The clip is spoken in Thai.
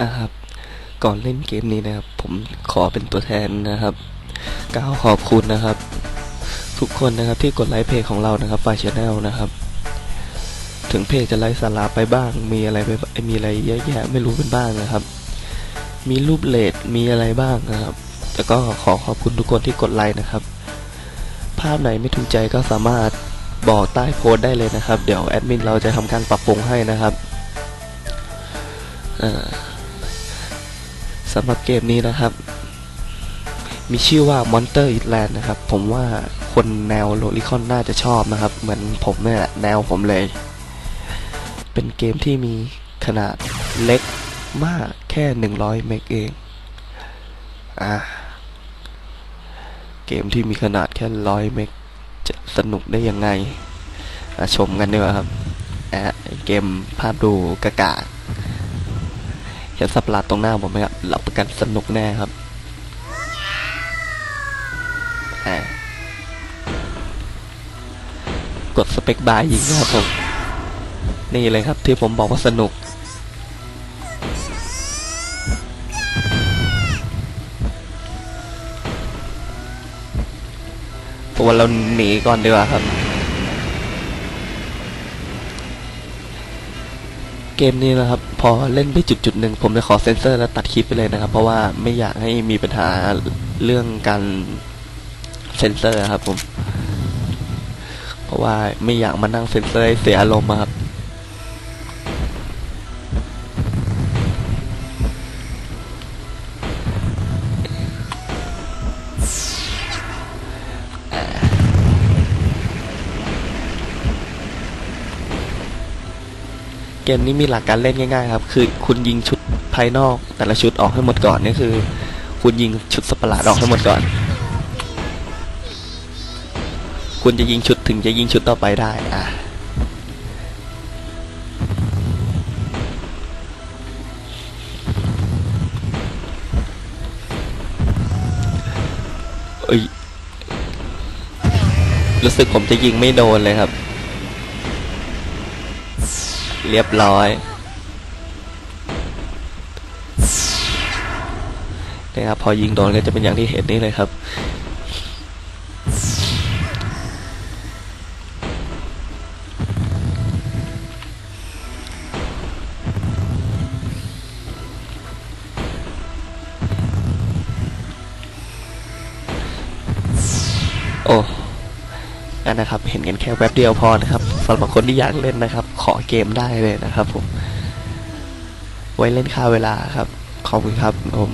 อะครับ ก่อนเล่นเกมนี้นะครับ ผมขอเป็นตัวแทนนะครับกล่าวขอบคุณนะครับ ทุกคนนะครับที่กดไลค์เพจของเรานะครับฝ่ายชแนลนะครับ ถึงเพจจะไร้สาระไปบ้าง มีอะไรไปมีอะไรเยอะแยะไม่รู้เป็นบ้างนะครับ มีรูปเลดมีอะไรบ้างนะครับ แต่ก็ขอขอบคุณทุกคนที่กดไลค์นะครับ ภาพไหนไม่ถูกใจก็สามารถบอกใต้โพสต์ได้เลยนะครับ เดี๋ยวแอดมินเราจะทำการปรับปรุงให้นะครับ อ่อ สำหรับเกมนี้นะครับ มีชื่อว่า Monster Island นะครับ ผมว่าคนแนวโลลิคอนน่าจะชอบนะครับ เหมือนผมเนี่ยแหละแนวผมเลย เป็นเกมที่มีขนาดเล็กมากแค่ 100 เมกเอง อ่า เกมที่มีขนาดแค่ร้อยเมกจะสนุกได้ยังไงชมกันดีกว่าครับอะเกมภาพดูกะกะเห็นสับหลาดตรงหน้าผมไหมครับรับประกันสนุกแน่ครับอะกดสเปคบาร์ยิงนะครับผมนี่เลยครับที่ผมบอกว่าสนุกผมว่าเราหนีก่อนดีกว่าครับ กมนี้นะครับ พอเล่นไปจุดจุดๆหนึ่งผมจะขอเซนเซอร์และตัดคลิปไปเลยนะครับ เพราะว่าไม่อยากให้มีปัญหาเรื่องการเซนเซอร์ครับผม เพราะว่าไม่อยากมานั่งเซนเซอร์เสียอารมณ์อะครับ เกมนี้มีหลักการเล่นง่ายๆครับ คือคุณยิงชุดภายนอก แต่ละชุดออกให้หมดก่อนนี่คือ คุณยิงชุดสปาร์ลาดออกให้หมดก่อน คุณจะยิงชุดถึงจะยิงชุดต่อไปได้อะเอ้ยรู้สึกผมจะยิงไม่โดนเลยครับ เรียบร้อยนะครับพอยิงโดนก็จะเป็นอย่างที่เห็นนี่เลยครับ โอ้ กันนะครับ เห็นกันแค่แวบเดียวพอนะครับสำหรับคนที่อยากเล่นนะครับ ขอเกมได้เลยนะครับผม ไว้เล่นค่าเวลาครับ ขอบคุณครับผม